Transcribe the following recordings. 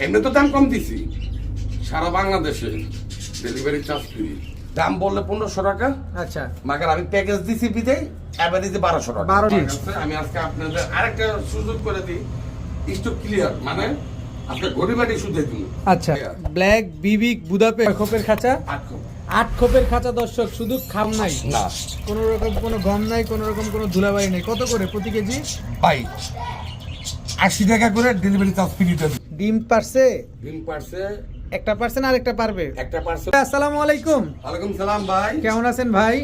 এমনি তো দাম কম দিছি। সারা বাংলাদেশে ডেলিভারি চার্জ ফ্রি। দাম বললে পনেরোশো টাকা। আচ্ছা। মাগার আমি প্যাকেজ দিছি বিদে অ্যাভারেজে বারোশো টাকা। 12 ঠিক আছে? আমি আজকে আপনাদের আরেকটা সুযোগ করে দিই। একটু ক্লিয়ার মানে আচ্ছা ব্ল্যাক বিবিক বুদাপে খোপের খাঁচা? আট খোপের খাঁচা দর্শক শুধু খাম নাই। কোনো রকম কোনো গম নাই কোনো রকম কোনো ধুলাবাড়ি নেই। কত করে প্রতি কেজি? আশি টাকা করে ডেলিভারি চার্জ ফ্রি ডিম পারছে? ডিম পারছে। একটা পার্সেন্ট আর একটা পারবে? একটা পার্সেল আসসালামু আলাইকুম। ওয়ালাইকুম সালাম ভাই। কেমন আছেন ভাই?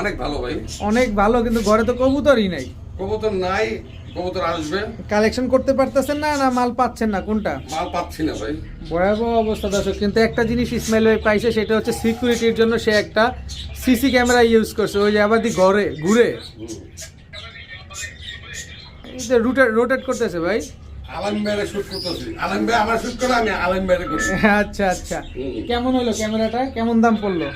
অনেক ভালো ভাই। অনেক ভালো কিন্তু ঘরে তো কবুতরই নাই। কবুতর নাই কবুতর আসবে। কালেকশন করতে পারতেছেন না না মাল পাচ্ছেন না? কোনটা? মাল পাচ্ছি না ভাই। ভয়াবহ অবস্থা দর্শক কিন্তু একটা জিনিস ইসমাইল ভাই পাইছে সেটা হচ্ছে সিকিউরিটির জন্য সে একটা সিসি ক্যামেরা ইউজ করছে। ওই যে আবার দি ঘরে। ঘুরে রোটেট করতেছে ভাই। আচ্ছা আচ্ছা। কেমন হলো ক্যামেরাটা? কেমন দাম পড়ল?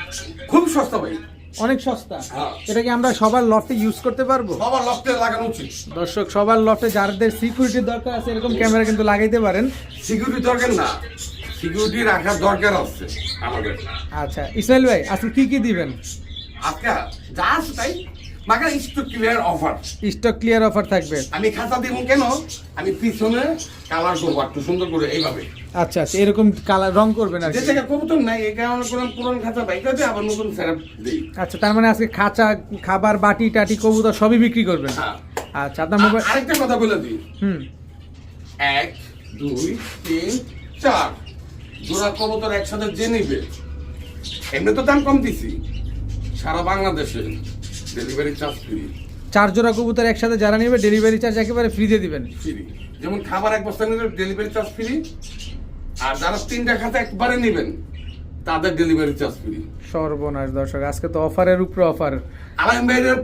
খুব সস্তা ভাই। অনেক সস্তা? হ্যাঁ। এটা কি আমরা সবার লফটে ইউজ করতে পারব? সবার লফটে লাগানো উচিত। দর্শক সবার লফটে যাদের সিকিউরিটির দরকার আছে এরকম ক্যামেরা কিন্তু লাগাইতে পারেন। সিকিউরিটি দরকার না। সিকিউরিটি রাখার দরকার আছে আমাদের। আচ্ছা ইসমাইল ভাই আজকে কি কি দিবেন? আজকে যা আছে তাই। মাকে একটু clear offer stock clear offer থাকবে। আমি খাতা দিব কেন? আমি পিছনে কালার করব একটু সুন্দর করে এইভাবে। আচ্ছা আচ্ছা এরকম কালার রং করবেন আর যে কি। জায়গায় কবুতর নাই এই কারণে কোন পুরন খাতা বাইকা দিয়ে আবার নতুন সেটআপ দিই। আচ্ছা তার মানে আজকে খাঁচা খাবার বাটি টাটি কবুতর সবই বিক্রি করবেন? হ্যাঁ। আচ্ছা আপনার মোবাইল আরেকটা কথা বলে দিই। হুম। এক দুই তিন চার। জোড়া কবুতর একসাথে যে নিবে এমনি তো দাম কম দিছি। সারা বাংলাদেশে। ডেলিভারি চার্জ ফ্রি চার জোড়া কবুতর একসাথে যারা নেবে ডেলিভারি চার্জ একেবারে ফ্রি দিয়ে দিবেন। ফ্রি যেমন খাবার এক বস্তা নিলে ডেলিভারি চার্জ ফ্রি আর যারা তিনটা খাতা একবারে নেবেন তাদের ডেলিভারি চার্জ ফ্রি সর্বনাশ দর্শক আজকে তো অফারের উপরে অফার। আলাম ভাইয়ের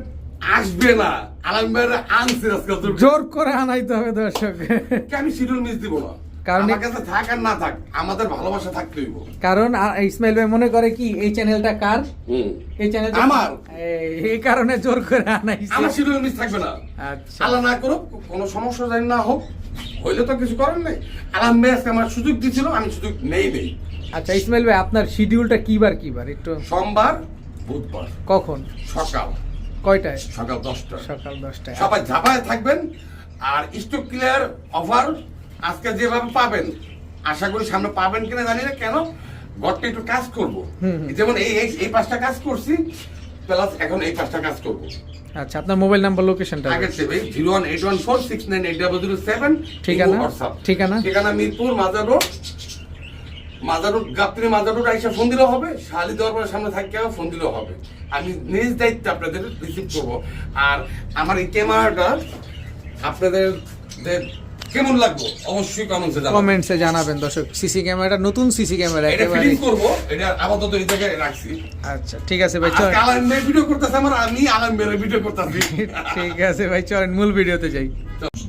আসবে না। আলাম ভাইয়ের আজকে জোর করে আনাইতে হবে দর্শক। আমি শিডিউল মিস দিব না? কারণ- কাছে থাক আর না থাক আমাদের ভালোবাসা থাকতে হইব কারণ ইসমাইল ভাই মনে করে কি এই চ্যানেলটা কার? এই চ্যানেল আমার। এই কারণে জোর করে আনাইছে। আমার শিডিউল মিস থাকবে না। আচ্ছা। আল্লাহ না করুক কোনো সমস্যা যেন না হোক হইলে তো কিছু করার নেই। আলাম ভাই আমার সুযোগ দিছিল আমি সুযোগ নেই নেই আচ্ছা ইসমাইল ভাই আপনার শিডিউলটা কিবার কিবার? একটু সোমবার বুধবার। কখন? সকাল। কয়টায়? সকাল দশটা সকাল দশটায়। সবাই ঝাপায় থাকবেন আর স্টক ক্লিয়ার অফার আজকে যেভাবে পাবেন আশা করি সামনে পাবেন কিনা জানি না কেন? ঘরটা একটু কাজ করব। যেমন এই এই- পাঁচটা কাজ করছি প্লাস এখন এই পাঁচটা কাজ করব। আচ্ছা আপনার মোবাইল নাম্বার লোকেশনটা আগের থেকে zero one eight one four six nine eight double zero seven ঠিকানা? ঠিকানা? ঠিকানা মিরপুর মাজার রোড। মাজার রোড গাপ্তিনি মাজার রোড আইসা ফোন দিলেও হবে শালি দরবারের সামনে থাকতে ফোন দিলেও হবে। আমি নিজ দায়িত্বে আপনাদের রিসিভ করব। আর আমার এই ক্যামেরাটা আপনাদের কেমন লাগবে? অবশ্যই কমেন্টসে জানাবেন। কমেন্টসে জানাবেন দর্শক। সিসি ক্যামেরাটা নতুন সিসি ক্যামেরা এটা ফিটিং করব এটা আপাতত এই জায়গায় রাখছি। আচ্ছা ঠিক আছে ভাই চল। আলম ভাই ভিডিও করতেছে আমার আমি আলম ভাইয়ের ভিডিও করতেছি। ঠিক আছে ভাই চলেন মূল ভিডিওতে যাই।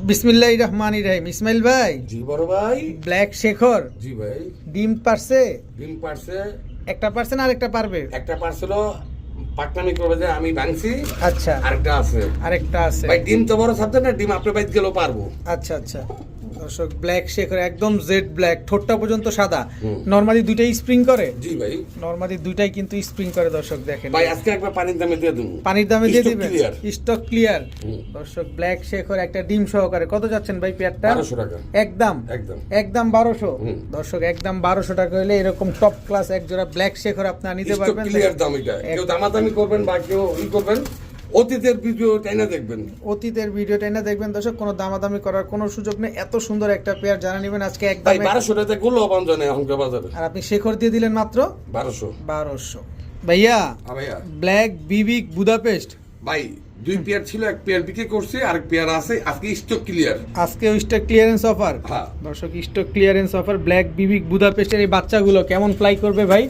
বিসমিল্লাহ রহমান রহিম। ইসমাইল ভাই। জি বড় ভাই। ব্ল্যাক শেখর জি ভাই। ডিম পারছে? ডিম পারছে। একটা পারছেন আর একটা পারবে? একটা পার্সেল করবে যে আমি ভাঙছি আচ্ছা। আরেকটা আছে। আরেকটা আছে। ভাই ডিম তো বড় সাবজেক্ট না ডিম আপনার বাইত গেলেও পারব। আচ্ছা আচ্ছা। দর্শক ব্ল্যাক শেখর একদম জেড ব্ল্যাক ঠোঁটটা পর্যন্ত সাদা। নর্মালি দুইটাই স্প্রিং করে? জি ভাই। নর্মালি দুইটাই কিন্তু স্প্রিং করে দর্শক দেখেন। ভাই আজকে একবার পানির দামে দিয়ে দেবো। পানির দামে দিয়ে দিবেন? স্টক ক্লিয়ার দর্শক ব্ল্যাক শেখর একটা ডিম সহকারে। কত যাচ্ছেন ভাই পেয়ারটা? বারোশো টাকা। একদম। একদম। একদম বারোশো। হুম। দর্শক একদম বারোশো টাকা হলে এরকম টপ ক্লাস এক জোড়া ব্ল্যাক শেখর আপনারা নিতে স্টক পারবেন। ক্লিয়ার দাম এটা। কেউ দামাদামি করবেন বা কেউ ই করবেন। অতীতের ভিডিও টাইনা দেখবেন। অতীতের ভিডিও টেনে দেখবেন দর্শক কোনো দামাদামি করার কোনো সুযোগ নেই। এত সুন্দর একটা পেয়ার জানা নেবেন আজকে ভাই একদম বারোশো টাকা গুলো অবাঞ্জনে এখনকার বাজারে। আর আপনি শেখর দিয়ে দিলেন মাত্র? বারোশো। বারোশো। ভাইয়া হ্যাঁ ভাইয়া। ব্ল্যাক বিবিক বুদাপেস্ট ভাই দুই পেয়ার ছিল এক পেয়ার বিক্রি করছে আরেক পেয়ার আছে আজকে স্টক ক্লিয়ার আজকে স্টক ক্লিয়ারেন্স অফার হ্যাঁ। দর্শক স্টক ক্লিয়ারেন্স অফার ব্ল্যাক বিবিক বুদাপেস্টের এই বাচ্চাগুলো কেমন ফ্লাই করবে ভাই?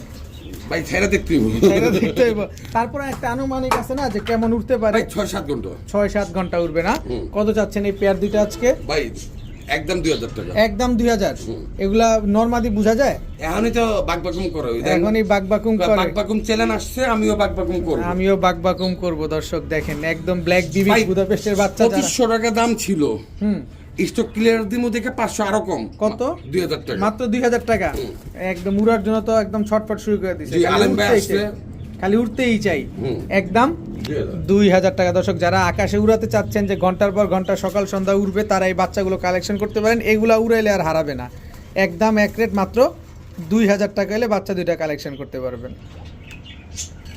ভাই ছেড়ে দেখতে হইব। এটা দেখতে হইব। তারপরে একটা আনুমানিক আছে না যে কেমন উঠতে পারে? ভাই ছয় সাত ঘণ্টা। ছয় সাত ঘণ্টা উঠবে না? কত চাচ্ছেন এই পেয়ার দুইটা আজকে? ভাই একদম দুই হাজার টাকা। একদম দুই হাজার? হুম। এগুলা নর্মাদি বোঝা যায়? এখনই তো বাক বাকুম করে। এখনই বাকবাকুম করে। বাক বাকুম চ্যালেঞ্জ আসছে আমিও বাক বাকুম করব। আমিও বাকবাকুম করব দর্শক দেখেন একদম ব্ল্যাক ভাই, বুদাপেস্টের বাচ্চা যারা। পঁচিশশো টাকা দাম ছিল। হুম। স্টক ক্লিয়ার দিমু দেখে পাঁচশো আরও কম? কত? দুই হাজার টাকা। মাত্র দুই হাজার টাকা। একদম উড়ার জন্য তো একদম ছটফট শুরু করে দিচ্ছে খালি উঠতেই চাই। একদম দুই হাজার। টাকা। দর্শক যারা আকাশে উড়াতে চাচ্ছেন যে ঘণ্টার পর ঘণ্টা সকাল সন্ধ্যা উড়বে তারা এই বাচ্চাগুলো কালেকশন করতে পারেন। এগুলা উড়াইলে আর হারাবে না। একদম এক রেট মাত্র দুই হাজার টাকা এলে বাচ্চা দুইটা কালেকশন করতে পারবেন। হ্যাঁ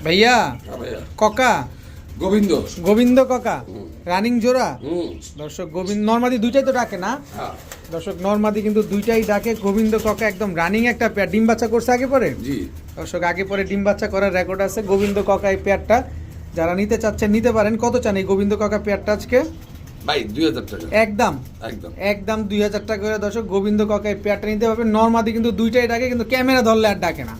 ভাইয়া। ককা গোবিন্দ। গোবিন্দ ককা রানিং জোড়া? দর্শক গোবিন্দ নর্মাদি দুইটাই তো ডাকে না? হ্যাঁ। দর্শক নর্মাদি কিন্তু দুইটাই ডাকে। গোবিন্দ ককা একদম রানিং একটা পেয়ার ডিম বাচ্চা করছে আগে পরে? জি। দর্শক আগে পরে ডিম বাচ্চা করার রেকর্ড আছে। গোবিন্দ ককা এই পেয়ারটা যারা নিতে চাচ্ছেন নিতে পারেন। কত চান এই গোবিন্দ ককা পেয়ারটা আজকে? ভাই দুই হাজার টাকা। একদম। একদম। একদম দুই হাজার টাকা করে। দর্শক গোবিন্দ ককা এই পেয়ারটা নিতে পারবেন। নর্মাদি কিন্তু দুইটাই ডাকে কিন্তু ক্যামেরা ধরলে আর ডাকে না।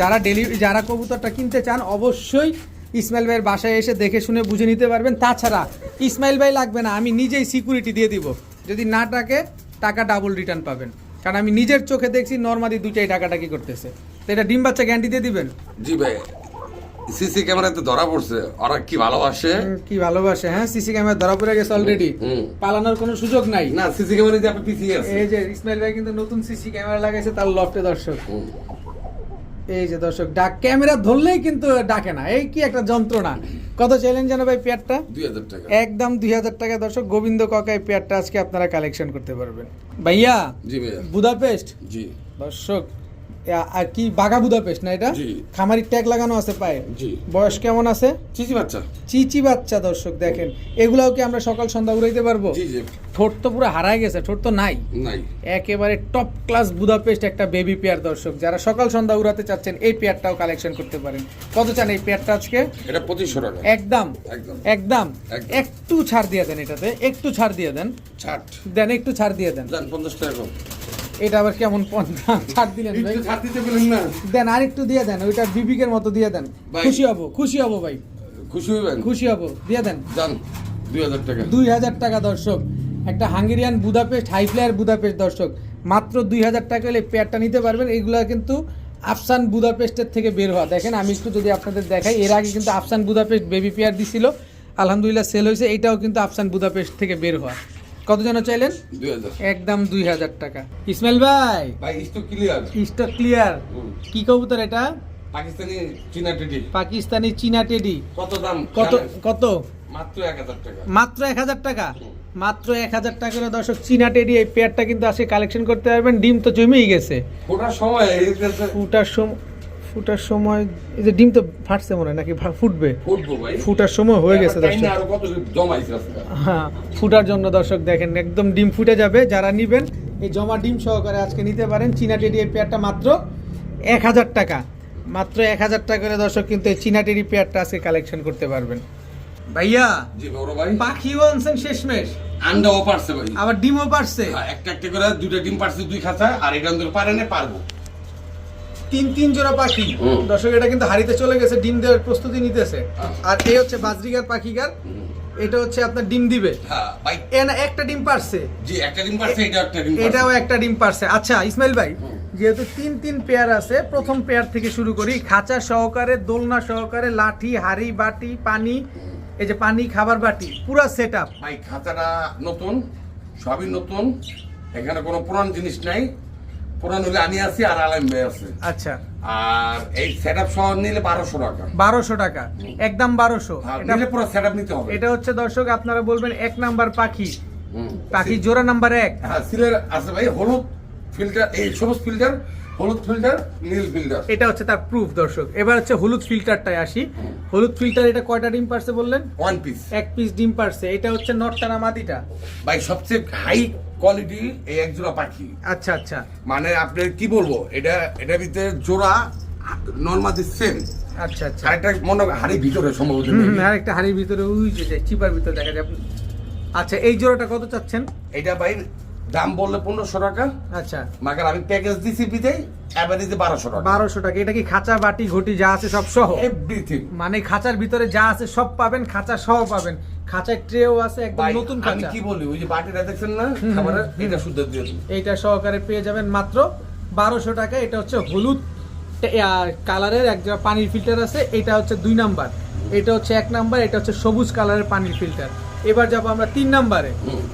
যারা ডেলিভারি যারা কবুতরটা কিনতে চান অবশ্যই ইসমাইল ভাইয়ের বাসায় এসে দেখে শুনে বুঝে নিতে পারবেন। তাছাড়া ইসমাইল ভাই লাগবে না আমি নিজেই সিকিউরিটি দিয়ে দিব। যদি না ডাকে টাকা ডাবল রিটার্ন পাবেন। কারণ আমি নিজের চোখে দেখছি নর্মাদি দুইটাই টাকাটা কি করতেছে। তো এটা ডিম বাচ্চা গ্যারান্টি দিয়ে দিবেন? জি ভাই সিসি ক্যামেরাতে ধরা পড়ছে। ওরা কি ভালোবাসে? কি ভালোবাসে হ্যাঁ সিসি ক্যামেরা ধরা পড়ে গেছে অলরেডি পালানোর কোনো সুযোগ নাই। না সিসি ক্যামেরা দিয়ে আপনি পিছিয়ে আছে। এই যে ইসমাইল ভাই কিন্তু নতুন সিসি ক্যামেরা লাগাইছে তার লফটে দর্শক। এই যে দর্শক ডাক ক্যামেরা ধরলেই কিন্তু ডাকে না। এই কি একটা যন্ত্রণা। কত চ্যালেঞ্জ জানো ভাই পেয়ারটা? দুই হাজার টাকা। একদম দুই হাজার টাকা। দর্শক গোবিন্দ কাকাই পেয়ারটা আজকে আপনারা কালেকশন করতে পারবেন। ভাইয়া জি ভাইয়া। বুদাপেস্ট জি। দর্শক আর কি বাঘা বুদাপেস্ট না এটা? জি। খামারি ট্যাগ লাগানো আছে পায়ে। বয়স কেমন আছে? চিচি বাচ্চা। চিচি বাচ্চা দর্শক দেখেন। এগুলাও কি আমরা সকাল সন্ধ্যা উড়াইতে পারব? ঠোঁট তো পুরো হারায় গেছে ঠোঁট তো নাই। নাই। একেবারে টপ ক্লাস বুদাপেস্ট একটা বেবি পেয়ার দর্শক। যারা সকাল সন্ধ্যা উড়াতে চাচ্ছেন এই পেয়ারটাও কালেকশন করতে পারেন। কত চান এই পেয়ারটা আজকে? এটা পঁচিশশো টাকা। একদম। একদম। একটু ছাড় দিয়ে দেন এটাতে। একটু ছাড় দিয়ে দেন। ছাড়। দেন একটু ছাড় দিয়ে দেন। পঞ্চাশ টাকা এটা আবার কেমন পন্থা ছাড় দিলেন ভাই। ছাড় দিতে পেলেন না। দেন আর একটু দিয়ে দেন ওইটা বিবিকের মতো দিয়ে দেন। খুশি হব খুশি হব ভাই। খুশি হইবেন? খুশি হব দিয়ে দেন। যান দুই হাজার টাকা। দর্শক। একটা Hungarian Budapest high flyer Budapest দর্শক। মাত্র দুই হাজার টাকা হলে পেয়ারটা নিতে পারবেন। এইগুলা কিন্তু আফসান বুদাপেস্টের থেকে বের হওয়া। দেখেন আমি একটু যদি আপনাদের দেখাই এর আগে কিন্তু আফসান বুদাপেস্ট বেবি পেয়ার দিছিল। আলহামদুলিল্লাহ সেল হয়েছে। এটাও কিন্তু আফসান বুদাপেস্ট থেকে বের হওয়া। কত জন চাইলেন একদম দুই হাজার টাকা। ইসমাইল ভাই ভাই স্টক ক্লিয়ার স্টক ক্লিয়ার কি কবুতর এটা? পাকিস্তানি চীনা টেডি। পাকিস্তানি চীনা টেডি। কত দাম? কত কত? মাত্র এক হাজার টাকা। মাত্র এক হাজার টাকা? মাত্র এক হাজার টাকার দর্শক চীনা টেডি এই পেয়ারটা কিন্তু আজকে কালেকশন করতে পারবেন। ডিম তো জমেই গেছে। ওটার সময় ফুটার সময় ফুটার সময় এই যে ডিম তো ফাটছে মনে হয় নাকি ফুটবে? ফুটবো ভাই। ফুটার সময় হয়ে গেছে হ্যাঁ ফুটার জন্য দর্শক দেখেন একদম ডিম ফুটে যাবে যারা নিবেন এই জমা ডিম সহকারে আজকে নিতে পারেন। চীনা টেডি এই পেয়ারটা মাত্র এক হাজার টাকা। মাত্র এক হাজার টাকা করে দর্শক কিন্তু এই চীনা টেডি পেয়ারটা আজকে কালেকশন করতে পারবেন। ভাইয়া জি বড় ভাই। পাখিও আনছেন শেষমেশ। আন্ডাও পারছে ভাই। আবার ডিমও পারছে। হ্যাঁ, একটা একটা করে দুইটা ডিম পারছে দুই খাঁচা আর এটা ধরে পারে না পারব। তিন তিন জোড়া পাখি। দর্শক এটা কিন্তু হাড়িতে চলে গেছে ডিম দেওয়ার প্রস্তুতি নিতেছে। আচ্ছা। আর এই হচ্ছে বাজরিগার পাখিগার। এটা হচ্ছে আপনার ডিম দিবে। হ্যাঁ না একটা ডিম পারছে। জি একটা ডিম পারছে এটা একটা ডিম এটাও একটা ডিম পারছে। আচ্ছা ইসমাইল ভাই যেহেতু তিন তিন পেয়ার আছে প্রথম পেয়ার থেকে শুরু করি খাঁচা সহকারে দোলনা সহকারে লাঠি হাড়ি বাটি পানি এই যে পানি খাবার বাটি পুরো সেট আপ ভাই খাঁচাটা নতুন সবই নতুন। এখানে কোনো পুরান জিনিস নাই। পুরান হলে আমি আছি আর আলাম ভাই আছে। আচ্ছা। আর এই সেট আপ সহ নিলে বারোশো টাকা। বারোশো টাকা। একদম বারোশো। আর এটা নিলে পুরো সেট আপ নিতে হবে। এটা হচ্ছে দর্শক আপনারা বলবেন এক নাম্বার পাখি। পাখি জোড়া নাম্বার এক। হ্যাঁ সিলের আছে ভাই হলুদ ফিল্টার এই সবুজ ফিল্টার হলুদ ফিল্টার নীল ফিল্টার এটা হচ্ছে তার প্রুফ দর্শক। এবার হচ্ছে হলুদ ফিল্টারটায় আসি। হলুদ ফিল্টার এটা কয়টা ডিম পারছে বললেন? ওয়ান পিস এক পিস ডিম পারছে। এটা হচ্ছে নটটানা মাদিটা ভাই সবচেয়ে হাই কোয়ালিটি এই এক জোড়া পাখি। আচ্ছা আচ্ছা। মানে আপনার কি বলব এটা এটার ভিতরে জোড়া নর্মালি সেম আচ্ছা আচ্ছা। আরেকটা মনে হয় হাড়ির ভিতরে সম্ভবত হুম, maybe। আর একটা হাড়ির ভিতরে উই যে যায় চিপার ভিতরে দেখা যায়। আচ্ছা এই জোড়াটা কত চাচ্ছেন? এটা ভাই দাম বললে পনেরোশো টাকা। আচ্ছা। মাগার আমি প্যাকেজ দিছি অ্যাভারেজে বারোশো টাকা। বারোশো টাকা। এটা কি খাঁচা বাটি ঘটি যা আছে সব সহ? এভরিথিং মানে খাঁচার ভিতরে যা আছে সব পাবেন খাঁচা সহ পাবেন। খাঁচার ট্রেও আছে একদম নতুন খাঁচা। কি বলি ওই যে বাটিটা দেখছেন না? খাবারের এটা শুদ্ধ দিয়ে এইটা সহকারে পেয়ে যাবেন মাত্র বারোশো টাকা। এটা হচ্ছে হলুদ কালারের এক পানির ফিল্টার আছে এটা হচ্ছে দুই নাম্বার। এটা হচ্ছে এক নাম্বার এটা হচ্ছে সবুজ কালারের পানির ফিল্টার এবার যাব আমরা তিন নাম্বারে।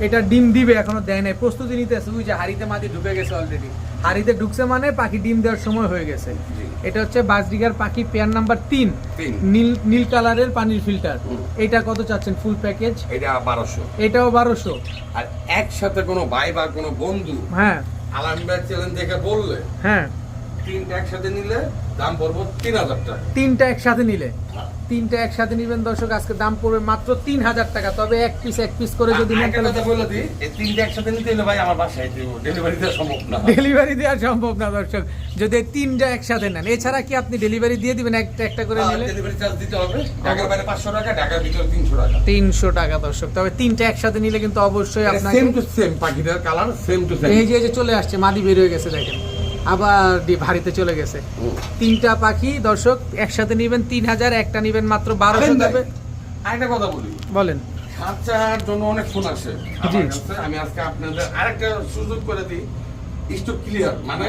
এটা ডিম দিবে এখনও দেয় নাই। প্রস্তুতি নিতে আছে ওই যে হাড়িতে মাটি ঢুকে গেছে অলরেডি হাড়িতে ঢুকছে মানে পাখি ডিম দেওয়ার সময় হয়ে গেছে। এটা হচ্ছে বাজরিগার পাখি পেয়ার নাম্বার তিন। তিন। নীল নীল কালারের পানির ফিল্টার। এটা কত চাচ্ছেন ফুল প্যাকেজ এটা বারোশো। এটাও বারোশো। আর একসাথে কোনো ভাই বা কোনো বন্ধু হ্যাঁ। আলামবাগ চ্যালেঞ্জ দেখে বললে হ্যাঁ। তিনটা একসাথে নিলে দাম পড়ব তিন হাজার টাকা। তিনটা একসাথে নিলে। তিনটা একসাথে নিবেন দর্শক আজকে দাম পড়বে মাত্র তিন হাজার টাকা। তবে এক পিস এক পিস করে যদি নেন কথা বলে দিই এই তিনটা একসাথে নিতে হলে ভাই আমার বাসায় ডেলিভারি দেওয়া সম্ভব না। ডেলিভারি দেওয়া সম্ভব না দর্শক। যদি তিনটা একসাথে নেন এছাড়া কি আপনি ডেলিভারি দিয়ে দিবেন একটা একটা করে নিলে? ডেলিভারি চার্জ দিতে হবে। ঢাকার বাইরে পাঁচশো টাকা ঢাকার ভিতরে তিনশো টাকা। তিনশো টাকা দর্শক। তবে তিনটা একসাথে নিলে কিন্তু অবশ্যই আপনাকে সেম টু সেম পাখিটার কালার সেম টু সেম এই যে চলে আসছে মাদি বের হয়ে গেছে দেখেন। আবার ডি- ভারীতে চলে গেছে। তিনটা পাখি দর্শক একসাথে নিবেন তিন হাজার একটা নিবেন মাত্র বারোশো দেবে। আরেকটা কথা বলি। বলেন। খাঁচার জন্য অনেক ফোন আসে। আমি আজকে আপনাদের আরেকটা সুযোগ করে দিই। স্টক ক্লিয়ার মানে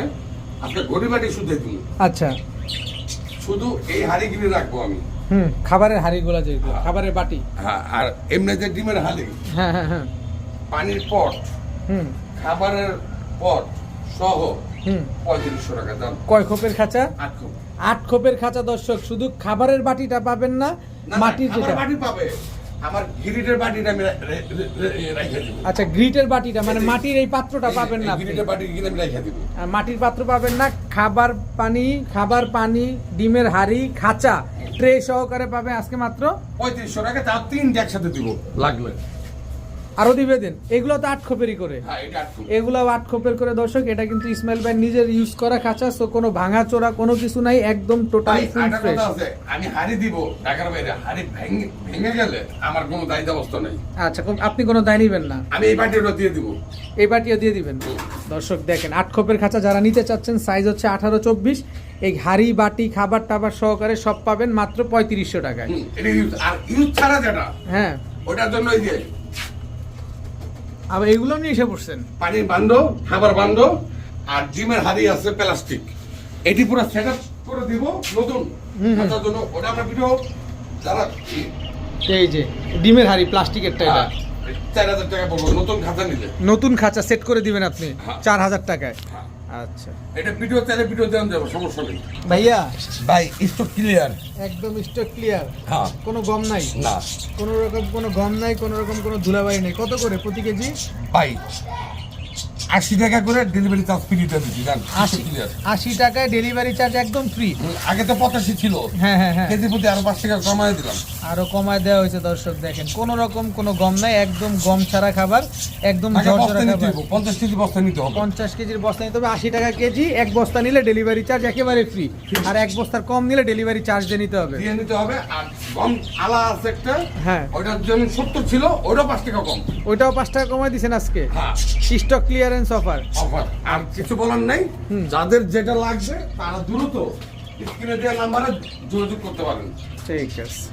আজকে গরিবাটি শুধু দিন আচ্ছা। শুধু এই হাড়ি কিনে রাখব আমি। হুম খাবারের হাঁড়িগুলো যেগুলো খাবারের বাটি। হ্যাঁ আর এমনি যে ডিমের হাড়ি। হ্যাঁ হ্যাঁ হ্যাঁ। পানির পট। হুম। খাবারের পট সহ পঁয়ত্রিশশো টাকা দাম। কয় খোপের খাঁচা? আট খোপের খাঁচা দর্শক শুধু খাবারের বাটিটা পাবেন না মাটির যেটা। বাটি পাবে। আমার গিরিটের বাটিটা আমি রে- রে- রে- রেখে দিব। আচ্ছা গ্রিটের বাটিটা মানে মাটির এই পাত্রটা পাবেন না আপনি। বাটি কিনে আমি রেখে দিব। আর মাটির পাত্র পাবেন না খাবার পানি খাবার পানি ডিমের হাড়ি খাঁচা ট্রে সহকারে পাবে আজকে মাত্র পঁয়ত্রিশশো টাকা তার তিনটে একসাথে দিব। লাগলে আরও দিবে দিন। এগুলো তো আট খোপেরই করে। হ্যাঁ এগুলো আট খোপের করে দর্শক এটা কিন্তু ইসমাইল ভাই নিজের ইউজ করা খাঁচা সো কোনো ভাঙা চোরা কোনো কিছু নাই একদম টোটালি ফুল ফ্রেশ আমি হাড়ি দিব ঢাকার বাইরে হাড়ি ভেঙে গেলে আমার কোনো দায়িত্ব অবস্থা নেই। আচ্ছা আপনি কোনো দায় নিবেন না। আমি এই বাটিটা দিয়ে দিব। এই বাটিও দিয়ে দিবেন। দর্শক দেখেন আট খোপের খাঁচা যারা নিতে চাচ্ছেন সাইজ হচ্ছে আঠারো চব্বিশ। এই হাড়ি বাটি খাবার টাবার সহকারে সব পাবেন মাত্র পঁয়ত্রিশশো টাকায়। আর ইউজ ছাড়া যেটা হ্যাঁ। ওটার জন্য এই যে আবার এগুলো নিয়ে এসে পড়ছেন পানির বান্ধব খাবার বান্ধব আর ডিমের হাড়ি আছে প্লাস্টিক এটি পুরো সেট আপ করে দিব নতুন হুম। জন্য ওটা আমরা ভিডিও যারা এই যে ডিমের হাড়ি প্লাস্টিকের এটা হ্যাঁ, চার হাজার টাকা পড়ব নতুন খাঁচা নিলে নতুন খাঁচা সেট করে দিবেন আপনি হ্যাঁ। চার হাজার টাকায় হ্যাঁ। আচ্ছা। এটা ভিডিও চাইলে ভিডিও দেওয়া যাবে সমস্যা নেই। ভাইয়া? ভাই স্টক ক্লিয়ার একদম স্টক ক্লিয়ার হ্যাঁ। কোনো গম নাই? না। কোনো রকম কোনো গম নাই কোনো রকম কোনো ধুলাবাড়ি নেই। কত করে? প্রতি কেজি? ভাই আশি টাকা করে ডেলিভারি চার্জ ফ্রিতে দিচ্ছি জান আশি টাকায় ডেলিভারি চার্জ একদম ফ্রি আগে তো পঁচাশি ছিল। হ্যাঁ হ্যাঁ হ্যাঁ। কেজি প্রতি আরও পাঁচ টাকা কমায় দিলাম। আরও কমায় দেওয়া হয়েছে দর্শক দেখেন। কোনো রকম কোনো গম নাই একদম গম ছাড়া খাবার একদম পঞ্চাশ কেজি বস্তা নিতে হবে। পঞ্চাশ কেজির বস্তা নিতে হবে আশি টাকা কেজি এক বস্তা নিলে ডেলিভারি চার্জ একেবারে ফ্রি আর এক বস্তার কম নিলে ডেলিভারি চার্জ দিয়ে নিতে হবে। দিয়ে নিতে হবে আর গম আলা আছে একটা হ্যাঁ। ওইটার যেমন সত্তর ছিল ওইটা পাঁচ টাকা কম। ওইটাও পাঁচ টাকা কমায় দিছেন আজকে। হ্যাঁ। স্টক ক্লিয়ারেন্স অফার অফার আর কিছু বলার নাই। যাদের যেটা লাগবে তারা দ্রুত স্ক্রিনে দেওয়া নাম্বারে যোগাযোগ করতে পারেন। ঠিক আছে।